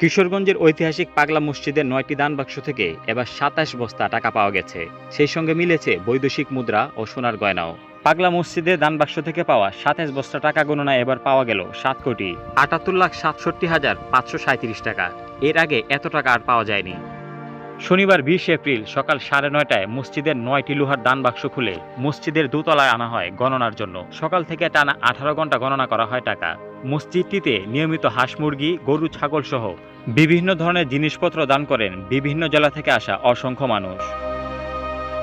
কিশোরগঞ্জের ঐতিহাসিক পাগলা মসজিদের নয়টি দান বাক্স থেকে এবার সাতাশ বস্তা টাকা পাওয়া গেছে। সেই সঙ্গে মিলেছে বৈদেশিক মুদ্রা ও সোনার গয়নাও। পাগলা মসজিদে দান বাক্স থেকে পাওয়া সাতাশ বস্তা টাকা গণনায় এবার পাওয়া গেল সাত কোটি আটাত্তর লাখ সাতষট্টি হাজার পাঁচশো সাঁত্রিশ টাকা। এর আগে এত টাকা আর পাওয়া যায়নি। শনিবার বিশ এপ্রিল সকাল সাড়ে নয়টায় মসজিদের নয়টি লোহার দান বাক্স খুলে মসজিদের দোতলায় আনা হয় গণনার জন্য। সকাল থেকে টানা আঠারো ঘণ্টা গণনা করা হয় টাকা। মসজিদটিতে নিয়মিত হাঁস মুরগি, গরু ছাগল সহ বিভিন্ন ধরনের জিনিসপত্র দান করেন বিভিন্ন জেলা থেকে আসা অসংখ্য মানুষ।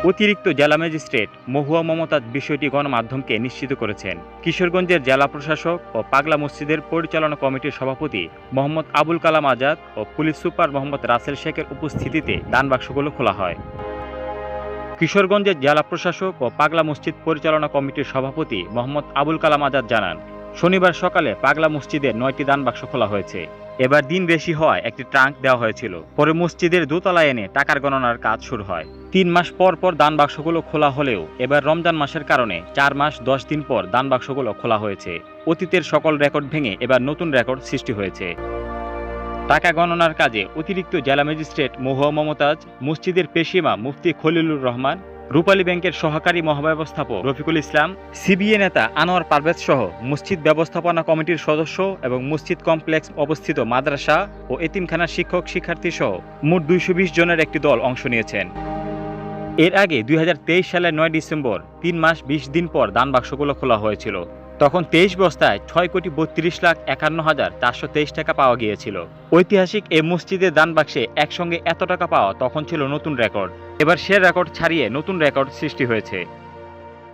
অতিরিক্ত জেলা ম্যাজিস্ট্রেট মহুয়া মমতাজ বিষয়টি গণমাধ্যমকে নিশ্চিত করেছেন। কিশোরগঞ্জের জেলা প্রশাসক ও পাগলা মসজিদের পরিচালনা কমিটির সভাপতি মোহাম্মদ আবুল কালাম আজাদ ও পুলিশ সুপার মোহাম্মদ রাসেল শেখের উপস্থিতিতে দান বাক্সগুলো খোলা হয়। কিশোরগঞ্জের জেলা প্রশাসক ও পাগলা মসজিদ পরিচালনা কমিটির সভাপতি মোহাম্মদ আবুল কালাম আজাদ জানান, শনিবার সকালে পাগলা মসজিদের নয়টি দান বাক্স খোলা হয়েছে। এবার দিন বেশি হওয়ায় একটি ট্রাঙ্ক দেওয়া হয়েছিল। পরে মসজিদের দোতলায় এনে টাকার গণনার কাজ শুরু হয়। তিন মাস পর পর দান বাক্সগুলো খোলা হলেও, এবার রমজান মাসের কারণে চার মাস দশ দিন পর দান বাক্সগুলো খোলা হয়েছে। অতীতের সকল রেকর্ড ভেঙে এবার নতুন রেকর্ড সৃষ্টি হয়েছে। টাকা গণনার কাজে অতিরিক্ত জেলা ম্যাজিস্ট্রেট মহুয়া মমতাজ, মসজিদের পেশিমা মুফতি খলিলুর রহমান রূপালী ব্যাংকের সহকারী মহাব্যবস্থাপক রফিকুল ইসলাম, সিবিএ নেতা আনোয়ার পারভেজ সহ মসজিদ ব্যবস্থাপনা কমিটির সদস্য এবং মসজিদ কমপ্লেক্স অবস্থিত মাদ্রাসা ও এতিমখানার শিক্ষক শিক্ষার্থী সহ মোট দুইশো বিশ জনের একটি দল অংশ নিয়েছেন। এর আগে দুই হাজার তেইশ সালের নয় ডিসেম্বর তিন মাস বিশ দিন পর দান বাক্সগুলো খোলা হয়েছিল। তখন তেইশ বস্তায় ছয় কোটি বত্রিশ লাখ একান্ন হাজার চারশো তেইশ টাকা পাওয়া গিয়েছিল। ঐতিহাসিক এ মসজিদের দান বাক্সে একসঙ্গে এত টাকা পাওয়া তখন ছিল নতুন রেকর্ড। এবার সে রেকর্ড ছাড়িয়ে নতুন রেকর্ড সৃষ্টি হয়েছে।